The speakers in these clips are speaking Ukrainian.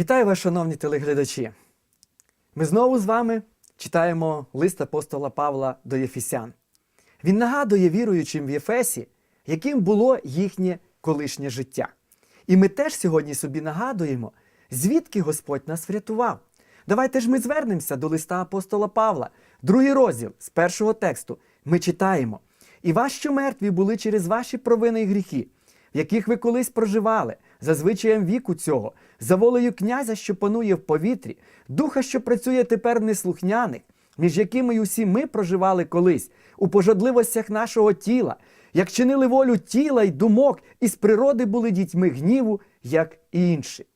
Вітаю вас, шановні телеглядачі. Ми знову з вами читаємо лист апостола Павла до Єфесян. Він нагадує віруючим в Єфесі, яким було їхнє колишнє життя. І ми теж сьогодні собі нагадуємо, звідки Господь нас врятував. Давайте ж ми звернемося до листа апостола Павла, другий розділ з першого тексту. Ми читаємо: І що мертві були через ваші провини і гріхи, в яких ви колись проживали, за звичаєм віку цього, за волею князя, що панує в повітрі, духа, що працює тепер неслухняних, між якими й усі ми проживали колись, у пожадливостях нашого тіла, як чинили волю тіла й думок, і з природи були дітьми гніву, як і інші.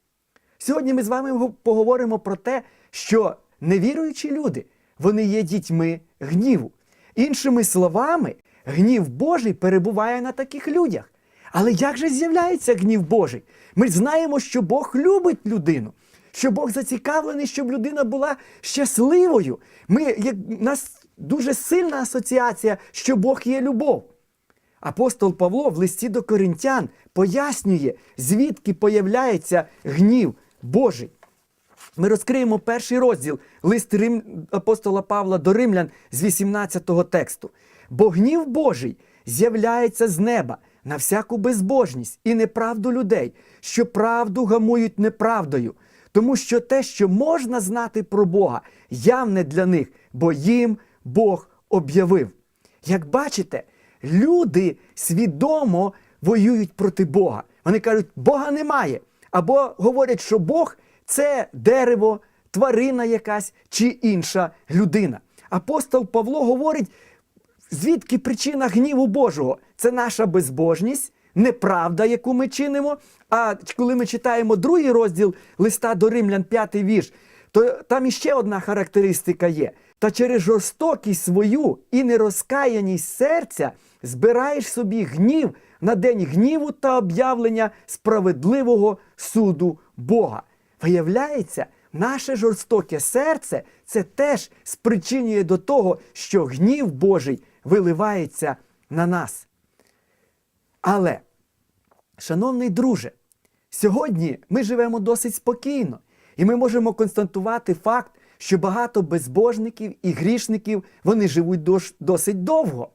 Сьогодні ми з вами поговоримо про те, що невіруючі люди вони є дітьми гніву. Іншими словами, гнів Божий перебуває на таких людях. Але як же з'являється гнів Божий? Ми знаємо, що Бог любить людину, що Бог зацікавлений, щоб людина була щасливою. Ми, як, у нас дуже сильна асоціація, що Бог є любов. Апостол Павло в листі до коринтян пояснює, звідки появляється гнів Божий. Ми розкриємо перший розділ лист Рим... апостола Павла до римлян з 18 тексту. Бо гнів Божий з'являється з неба на всяку безбожність і неправду людей, що правду гамують неправдою, тому що те, що можна знати про Бога, явне для них, бо їм Бог об'явив. Як бачите, люди свідомо воюють проти Бога. Вони кажуть, Бога немає. Або говорять, що Бог це дерево, тварина якась чи інша людина. Апостол Павло говорить, звідки причина гніву Божого? Це наша безбожність, неправда, яку ми чинимо. А коли ми читаємо другий розділ листа до Римлян, п'ятий вірш, то там іще одна характеристика є. Та через жорстокість свою і нерозкаяність серця збираєш собі гнів на день гніву та об'явлення справедливого суду Бога. Виявляється, наше жорстоке серце це теж спричинює до того, що гнів Божий виливається на нас. Але, шановний друже, сьогодні ми живемо досить спокійно, і ми можемо констатувати факт, що багато безбожників і грішників вони живуть досить довго.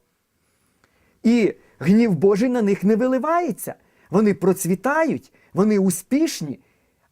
І гнів Божий на них не виливається. Вони процвітають, вони успішні.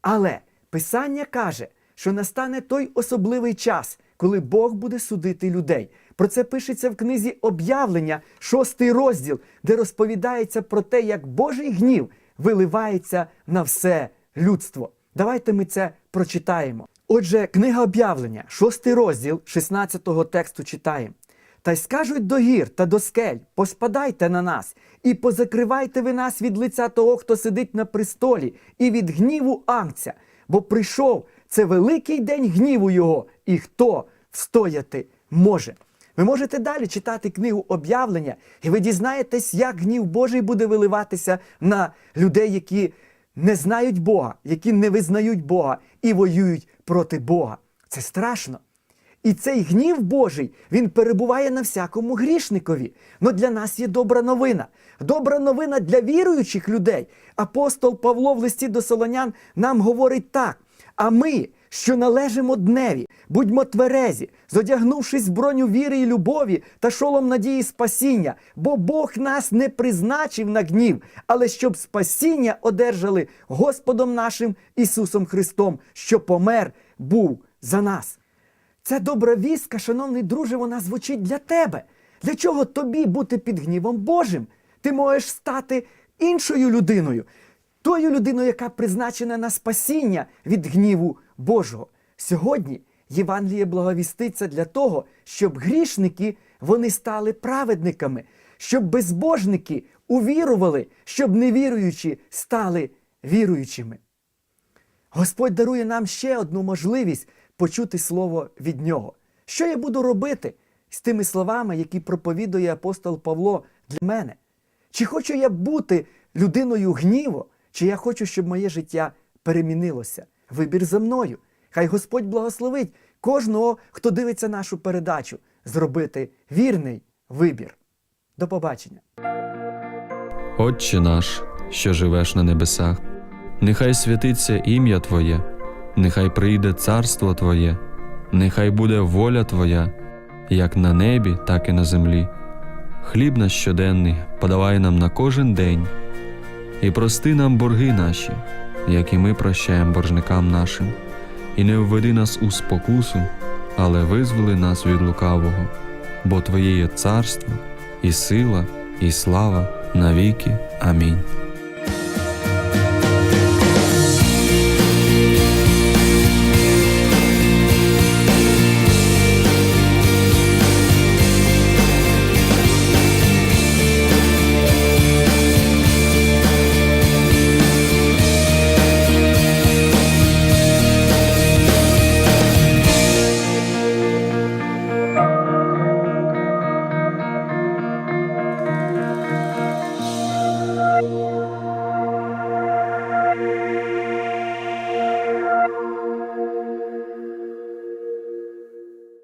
Але Писання каже, що настане той особливий час, коли Бог буде судити людей. Про це пишеться в книзі об'явлення, шостий розділ, де розповідається про те, як Божий гнів виливається на все людство. Давайте ми це прочитаємо. Отже, книга об'явлення, шостий розділ 16-го тексту читаємо. Та й скажуть до гір та до скель, поспадайте на нас, і позакривайте ви нас від лиця того, хто сидить на престолі, і від гніву ангця, бо прийшов це великий день гніву його, і хто встояти може. Ви можете далі читати книгу об'явлення, і ви дізнаєтесь, як гнів Божий буде виливатися на людей, які не знають Бога, які не визнають Бога і воюють проти Бога. Це страшно. І цей гнів Божий він перебуває на всякому грішникові. Но для нас є добра новина. Добра новина для віруючих людей. Апостол Павло в листі до Солонян нам говорить так: а ми, що належимо дневі, будьмо тверезі, зодягнувшись броню віри і любові та шолом надії спасіння, бо Бог нас не призначив на гнів, але щоб спасіння одержали Господом нашим Ісусом Христом, що помер був за нас. Ця добра вістка, шановний друже, вона звучить для тебе. Для чого тобі бути під гнівом Божим? Ти можеш стати іншою людиною, тою людиною, яка призначена на спасіння від гніву Божого. Сьогодні Євангеліє благовіститься для того, щоб грішники вони стали праведниками, щоб безбожники увірували, щоб невіруючі стали віруючими. Господь дарує нам ще одну можливість почути слово від Нього. Що я буду робити з тими словами, які проповідує апостол Павло для мене? Чи хочу я бути людиною гніву, чи я хочу, щоб моє життя перемінилося? Вибір за мною. Хай Господь благословить кожного, хто дивиться нашу передачу, зробити вірний вибір. До побачення. Отче наш, що живеш на небесах, нехай святиться ім'я Твоє, нехай прийде царство Твоє, нехай буде воля Твоя, як на небі, так і на землі. Хліб наш щоденний подавай нам на кожен день, і прости нам борги наші, як і ми прощаємо боржникам нашим, і не введи нас у спокусу, але визволи нас від лукавого, бо Твоє є царство, і сила, і слава навіки. Амінь.